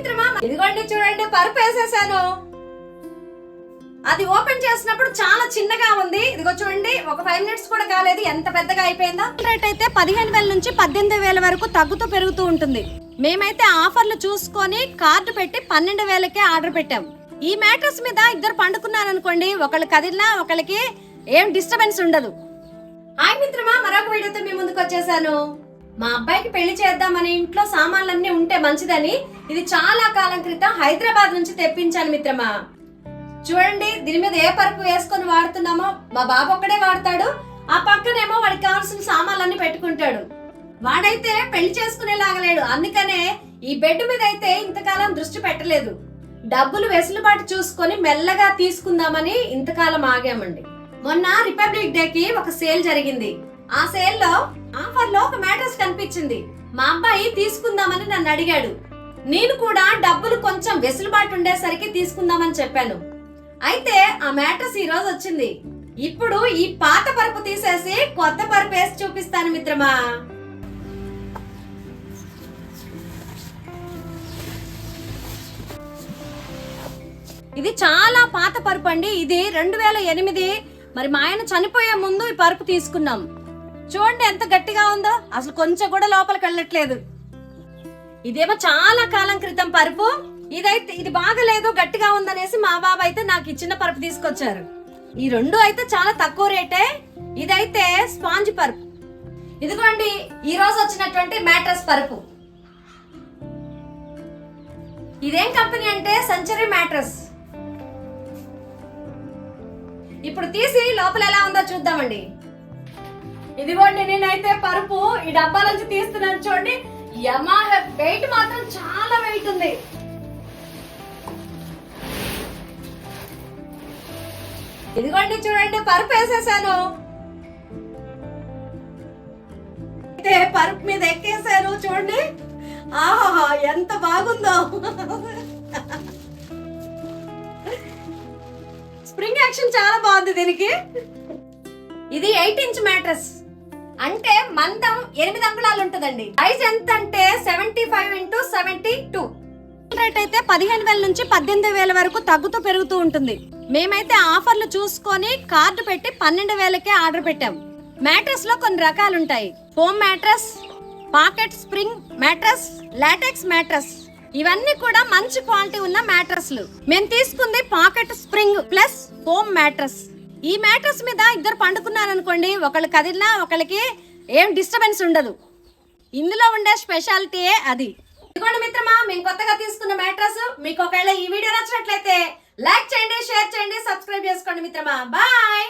మిత్రమా ఇదిగోండి చూడండి పరుపు వేసేసాను. అది ఓపెన్ చేసినప్పుడు చాలా చిన్నగా ఉంది. ఇదిగో చూడండి ఒక ఫైవ్ మినిట్స్ కూడా కాలేదు ఎంత పెద్దగా అయిపోయిందో. రేట్ అయితే పదిహేను వేల నుంచి పద్దెనిమిది వేల వరకు తగ్గుతూ పెరుగుతూ ఉంటుంది. మేమైతే ఆఫర్లు చూసుకొని కార్డు పెట్టి పన్నెండు వేలకే ఆర్డర్ పెట్టాం. ఈ మ్యాట్రస్ మీద ఇద్దరు పండుకున్నారనుకోండి ఒకళ్ళు కదిలినా ఒకళ్ళకి ఏం డిస్టర్బెన్స్ ఉండదు. హాయ్ మిత్రమా మరొక వీడియోతో మీ ముందుకు వచ్చేసాను. మా అబ్బాయికి పెళ్ళి చేద్దామని ఇంట్లో సామాన్లన్నీ ఉంటే మంచిదని ఇది చాలా కాలం క్రితం హైదరాబాద్ నుంచి తెప్పించాను మిత్రమా. చూడండి దీని మీద ఏ పరుపు వేసుకొని వాడుతున్నామో మా బాబు ఒక్కడే వాడతాడు ఆ పక్కనేమో వాడికి కావాల్సిన సామాన్లన్నీ పెట్టుకుంటాడు. వాడైతే పెళ్ళి చేసుకునేలాగలేడు అందుకనే ఈ బెడ్ మీద అయితే ఇంతకాలం దృష్టి పెట్టలేదు. డబ్బులు వెసులుబాటు చూసుకొని మెల్లగా తీసుకుందామని ఇంతకాలం ఆగామండి. మొన్న రిపబ్లిక్ డే కి ఒక సేల్ జరిగింది. ఆ సేల్లో ఆఫర్లో ఒక మ్యాట్రస్ కనిపించింది. మా అబ్బాయి తీసుకుందామని నన్ను అడిగాడు. నేను కూడా డబ్బులు కొంచెం వెసులుబాటు ఉండేసరికి తీసుకుందామని చెప్పాను. అయితే ఆ మ్యాట్రస్ ఈ రోజు వచ్చింది. ఇప్పుడు ఈ పాత పరుపు తీసేసి కొత్త పరుపు వేసి చూపిస్తాను మిత్రమా. ఇది చాలా పాత పరుపు అండి. ఇది రెండు వేల ఎనిమిది. మరి మా ఆయన చనిపోయే ముందు ఈ పరుపు తీసుకున్నాం. చూడండి ఎంత గట్టిగా ఉందో. అసలు కొంచెం కూడా లోపలికి వెళ్ళట్లేదు. ఇదేమో చాలా కాలం క్రితం పరుపు. ఇదైతే ఇది బాగలేదు గట్టిగా ఉందనేసి మా బాబు అయితే నాకు ఇచ్చిన పరుపు తీసుకొచ్చారు. ఈ రెండు అయితే చాలా తక్కువ రేటే. ఇదైతే స్పాంజ్ పరుపు. ఇదిగోండి ఈ రోజు వచ్చినటువంటి మ్యాట్రస్ పరుపు. ఇదేం కంపెనీ అంటే సెంచరీ మ్యాట్రస్. ఇప్పుడు తీసి లోపల ఎలా ఉందో చూద్దామండి. ఇదిగోండి నేనైతే పరుపు ఈ డబ్బా నుంచి తీస్తున్నాను చూడండి. యమా వెయిట్ మాత్రం చాలా వెయిట్ ఉంది. ఇదిగోండి చూడండి పరుపు వేసేసాను. అయితే పరుపు మీద ఎక్కేసాను చూడండి. ఆహా ఎంత బాగుందో. స్ప్రింగ్ యాక్షన్ చాలా బాగుంది దీనికి. ఇది ఎయిట్ ఇంచ్ మ్యాట్రస్. అంటే మందం ఎనిమిది అంగుళాలు ఉంటుందండి. సైజ్ ఎంత అంటే seventy five into seventy two rate అయితే పదిహేను వేల నుంచి పద్దెనిమిది వేల వరకు తగ్గుతూ పెరుగుతూ ఉంటుంది. మేమైతే ఆఫర్లు చూసుకొని కార్డు పెట్టి పన్నెండు వేలకే ఆర్డర్ పెట్టాం. మ్యాట్రస్లో కొన్ని రకాలు ఉంటాయి foam mattress pocket spring mattress latex mattress ఇవన్నీ కూడా మంచి క్వాలిటీ ఉన్న మ్యాట్రస్లు మేము తీసుకుంది pocket spring plus foam mattress ఈ మ్యాట్రస్ మీద ఇద్దరు పండుకున్నారనుకోండి ఒకళ్ళు కదిలినా ఒకళ్ళకి ఏం డిస్టర్బెన్స్ ఉండదు. ఇందులో ఉండే స్పెషాలిటీయే అది. ఇదిగోండి మిత్రమా మేము కొత్తగా తీసుకున్న మ్యాట్రస్. మీకు ఒకవేళ ఈ వీడియో నచ్చినట్లయితే లైక్ చేయండి షేర్ చేయండి సబ్స్క్రైబ్ చేసుకోండి మిత్రమా. బాయ్!